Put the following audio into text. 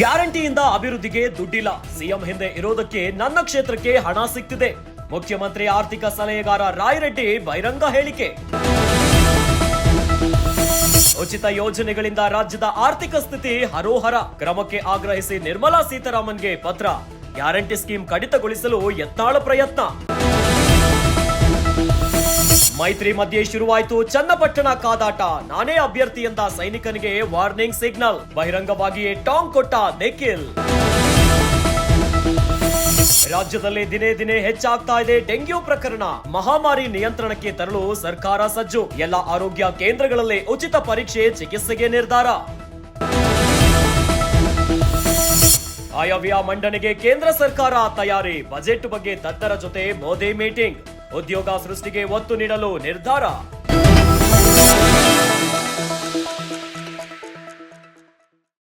ಗ್ಯಾರಂಟಿಯಿಂದ ಅಭಿವೃದ್ಧಿಗೆ ದುಡ್ಡಿಲ್ಲ. ಸಿಎಂ ಹಿಂದೆ ಇರೋದಕ್ಕೆ ನನ್ನ ಕ್ಷೇತ್ರಕ್ಕೆ ಹಣ ಸಿಗ್ತಿದೆ ಮುಖ್ಯಮಂತ್ರಿ ಆರ್ಥಿಕ ಸಲಹೆಗಾರ ರಾಯರೆಡ್ಡಿ ಬಹಿರಂಗ ಹೇಳಿಕೆ. ಉಚಿತ ಯೋಜನೆಗಳಿಂದ ರಾಜ್ಯದ ಆರ್ಥಿಕ ಸ್ಥಿತಿ ಹರೋಹರ. ಕ್ರಮಕ್ಕೆ ಆಗ್ರಹಿಸಿ ನಿರ್ಮಲಾ ಸೀತಾರಾಮನ್ಗೆ ಪತ್ರ. ಗ್ಯಾರಂಟಿ ಸ್ಕೀಮ್ ಕಡಿತಗೊಳಿಸಲು ಯತ್ನಾಳ ಪ್ರಯತ್ನ. ಮೈತ್ರಿ ಮಧ್ಯೆ ಶುರುವಾಯಿತು ಚನ್ನಪಟ್ಟಣ ಕಾದಾಟ. ನಾನೇ ಅಭ್ಯರ್ಥಿ ಎಂದ ಸೈನಿಕನಿಗೆ ವಾರ್ನಿಂಗ್ ಸಿಗ್ನಲ್. ಬಹಿರಂಗವಾಗಿಯೇ ಟಾಂಗ್ ಕೊಟ್ಟ ನಿಖಿಲ್. ರಾಜ್ಯದಲ್ಲಿ ದಿನೇ ದಿನೇ ಹೆಚ್ಚಾಗ್ತಾ ಇದೆ ಡೆಂಗ್ಯೂ ಪ್ರಕರಣ. ಮಹಾಮಾರಿ ನಿಯಂತ್ರಣಕ್ಕೆ ತರಲು ಸರ್ಕಾರ ಸಜ್ಜು. ಎಲ್ಲ ಆರೋಗ್ಯ ಕೇಂದ್ರಗಳಲ್ಲಿ ಉಚಿತ ಪರೀಕ್ಷೆ, ಚಿಕಿತ್ಸೆಗೆ ನಿರ್ಧಾರ. ಆಯವ್ಯ ಮಂಡನೆಗೆ ಕೇಂದ್ರ ಸರ್ಕಾರ ತಯಾರಿ. ಬಜೆಟ್ ಬಗ್ಗೆ ತಜ್ಞರ ಜೊತೆ ಮೋದಿ ಮೀಟಿಂಗ್. ಉದ್ಯೋಗ ಸೃಷ್ಟಿಗೆ ಒತ್ತು ನೀಡಲು ನಿರ್ಧಾರ.